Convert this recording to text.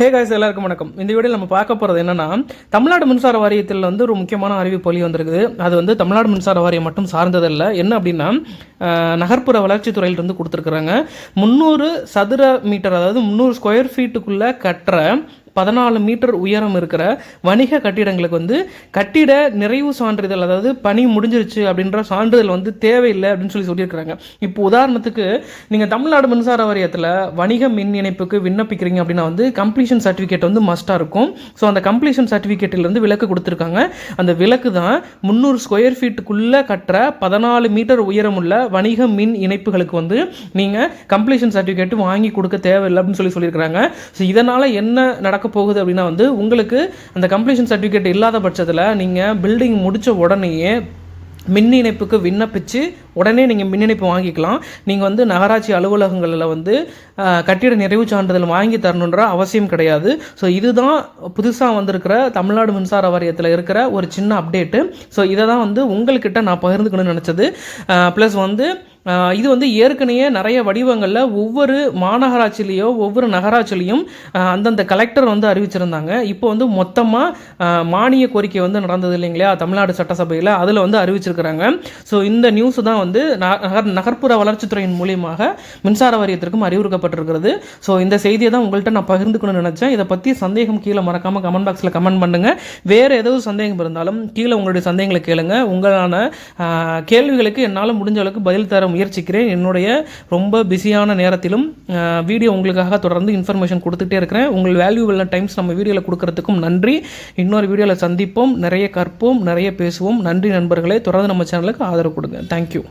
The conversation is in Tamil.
ஹே காய்ஸ் எல்லாருக்கும் வணக்கம். இந்த வீடியோ நம்ம பார்க்க போகிறது என்னென்னா தமிழ்நாடு மின்சார வாரியத்தில் வந்து ஒரு முக்கியமான அறிவிப்பு வழி வந்திருக்குது. அது வந்து தமிழ்நாடு மின்சார வாரியம் மட்டும் சார்ந்ததில்லை. என்ன அப்படின்னா நகர்ப்புற வளர்ச்சித்துறையிலிருந்து கொடுத்துருக்குறாங்க. முந்நூறு சதுர மீட்டர் அதாவது முந்நூறு ஸ்கொயர் ஃபீட்டுக்குள்ளே கட்டுற பதினாலு மீட்டர் உயரம் இருக்கிற வணிக கட்டிடங்களுக்கு வந்து கட்டிட நிறைவு சான்றிதழ் அதாவது பணி முடிஞ்சிருச்சு அப்படின்ற சான்றிதழ் வந்து தேவையில்லை அப்படின்னு சொல்லி சொல்லியிருக்கிறாங்க. இப்போ உதாரணத்துக்கு நீங்கள் தமிழ்நாடு மின்சார வாரியத்தில் வணிக மின் இணைப்புக்கு விண்ணப்பிக்கிறீங்க அப்படின்னா வந்து கம்ப்ளீஷன் சர்டிஃபிகேட் வந்து மஸ்ட்டாக இருக்கும். ஸோ அந்த கம்ப்ளீஷன் சர்டிஃபிகேட்டிலேருந்து விலக்கு கொடுத்துருக்காங்க. அந்த விலக்கு தான் முந்நூறு ஸ்கொயர் ஃபீட்டுக்குள்ளே கட்டுற பதினாலு மீட்டர் உயரமுள்ள வணிக மின் இணைப்புகளுக்கு வந்து நீங்கள் கம்ப்ளீஷன் சர்டிஃபிகேட் வாங்கி கொடுக்க தேவையில்லை அப்படின்னு சொல்லி சொல்லியிருக்கிறாங்க. ஸோ இதனால் என்ன நடக்க போகுது அப்படின்னா வந்து உங்களுக்கு அந்த கம்ப்ளீஷன் சர்டிஃபிகேட் இல்லாத பட்சத்தில் நீங்கள் பில்டிங் முடித்த உடனேயே மின் இணைப்புக்கு விண்ணப்பித்து உடனே நீங்கள் மின் இணைப்பு வாங்கிக்கலாம். நீங்கள் வந்து நகராட்சி அலுவலகங்களில் வந்து கட்டிட நிறைவு சான்றிதழ் வாங்கி தரணுன்ற அவசியம் கிடையாது. ஸோ இதுதான் புதுசாக வந்திருக்கிற தமிழ்நாடு மின்சார வாரியத்தில் இருக்கிற ஒரு சின்ன அப்டேட்டு ஸோ இதை தான் வந்து உங்கள்கிட்ட நான் பகிர்ந்துக்கணும்னு நினச்சது. ப்ளஸ் வந்து இது வந்து ஏற்கனவே நிறைய வடிவங்களில் ஒவ்வொரு மாநகராட்சிலேயோ ஒவ்வொரு நகராட்சிலையும் அந்தந்த கலெக்டர் வந்து அறிவிச்சிருந்தாங்க. இப்போ வந்து மொத்தமாக மானிய கோரிக்கை வந்து நடந்தது இல்லைங்களா தமிழ்நாடு சட்டசபையில் அதில் வந்து அறிவிச்சிருக்கிறாங்க. ஸோ இந்த நியூஸ் தான் வந்து நகர் நகர்ப்புற வளர்ச்சித்துறையின் மூலியமாக மின்சார வாரியத்திற்கும் அறிவுறுக்கப்பட்டிருக்கிறது ஸோ இந்த செய்தியை தான் உங்கள்கிட்ட நான் பகிர்ந்துக்கணும்னு நினச்சேன். இதை பற்றி சந்தேகம் கீழே மறக்காமல் கமெண்ட் பாக்ஸில் கமெண்ட் பண்ணுங்கள் வேறு ஏதாவது சந்தேகம் இருந்தாலும் கீழே உங்களுடைய சந்தேகங்களை கேளுங்க. உங்களான கேள்விகளுக்கு என்னால் முடிஞ்ச அளவுக்கு பதில் தர முயற்சிக்கிறேன். என்னுடைய ரொம்ப பிஸியான நேரத்திலும் வீடியோ உங்களுக்காக தொடர்ந்து இன்ஃபர்மேஷன் கொடுத்துட்டே இருக்கிறேன். உங்கள் வேல்யூபிள் டைம்ஸ் நம்ம வீடியோவில் கொடுக்கறதுக்கும் நன்றி. இன்னொரு வீடியோவில் சந்திப்போம். நிறைய கற்போம். நிறைய பேசுவோம். நன்றி நண்பர்களே. தொடர்ந்து நம்ம சேனலுக்கு ஆதரவு கொடுங்க. தேங்க்யூ